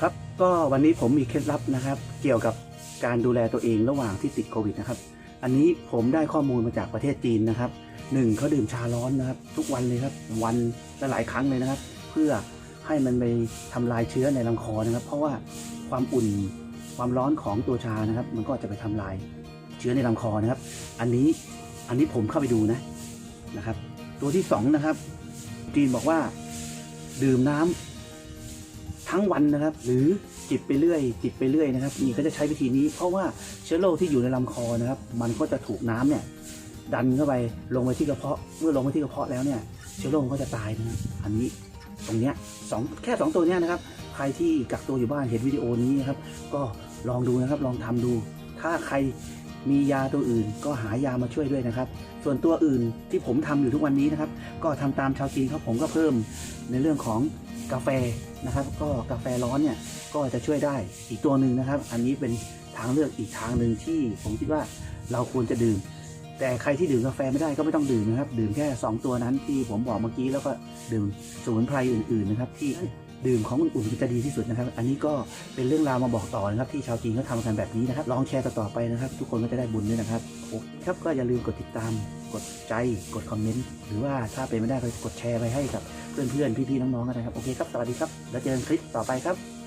ครับก็วันนี้ผมมีเคล็ดลับนะครับ เกี่ยวกับการดูแลตัวเองระหว่างที่ติดโควิดนะครับ อันนี้ผมได้ข้อมูลมาจากประเทศจีนนะครับหนึ่งเขาดื่มชาร้อนนะครับ ทุกวันเลยครับวันละหลายครั้งเลยนะครับ เพื่อให้มันไปทำลายเชื้อในลำคอนะครับ เพราะว่าความอุ่นความร้อนของตัวชานะครับ มันก็จะไปทำลายเชื้อในลำคอนะครับ อันนี้อันนี้ผมเข้าไปดูนะนะครับ ตัวที่สองนะครับจีนบอกว่า ดื่มน้ำ ทั้งวันนะครับ หรือจิบไปเรื่อยจิบไปเรื่อยนะครับนี่ก็จะใช้วิธีนี้ เพราะว่าเชื้อโรคที่อยู่ในลำคอนะครับ มันก็จะถูกน้ำเนี่ยดันเข้าไปลงไปที่กระเพาะ เมื่อลงไปที่กระเพาะแล้วเนี่ยเชื้อโรคก็จะตายนะอันนี้ตรงเนี้ยสองแค่สองตัวเนี้ยนะครับ ใครที่กักตัวอยู่บ้านเห็นวิดีโอนี้นะครับ ก็ลองดูนะครับลองทำดู ถ้าใครมียาตัวอื่นก็หายามาช่วยด้วยนะครับ ส่วนตัวอื่นที่ผมทำอยู่ทุกวันนี้นะครับ ก็ทำตามชาวจีนครับผมก็เพิ่มในเรื่องของ กาแฟนะครับ ก็กาแฟร้อนเนี่ยก็จะช่วยได้อีกตัวหนึ่งนะครับ อันนี้เป็นทางเลือกอีกทางหนึ่งที่ผมคิดว่าเราควรจะดื่ม แต่ใครที่ดื่มกาแฟไม่ได้ก็ไม่ต้องดื่มนะครับ ดื่มแค่ 2 ตัวนั้นที่ผมบอกเมื่อกี้แล้วก็ดื่มสมุนไพรอื่นๆนะครับ ที่ดื่มของอุ่นๆจะดีที่สุดนะครับ อันนี้ก็เป็นเรื่องราวมาบอกต่อนะครับ ที่ชาวจีนเขาทำกันแบบนี้นะครับ ลองแชร์ต่อๆไปนะครับ ทุกคนก็จะได้บุญด้วยนะครับโอเคครับก็อย่าลืมกดติดตาม กดใจกดคอมเมนต์หรือว่าถ้าเป็นไม่ได้ก็กดแชร์ไปให้กับเพื่อนๆพี่ๆน้องๆกันนะครับโอเคครับสวัสดีครับ แล้วเจอกันคลิปต่อไปครับ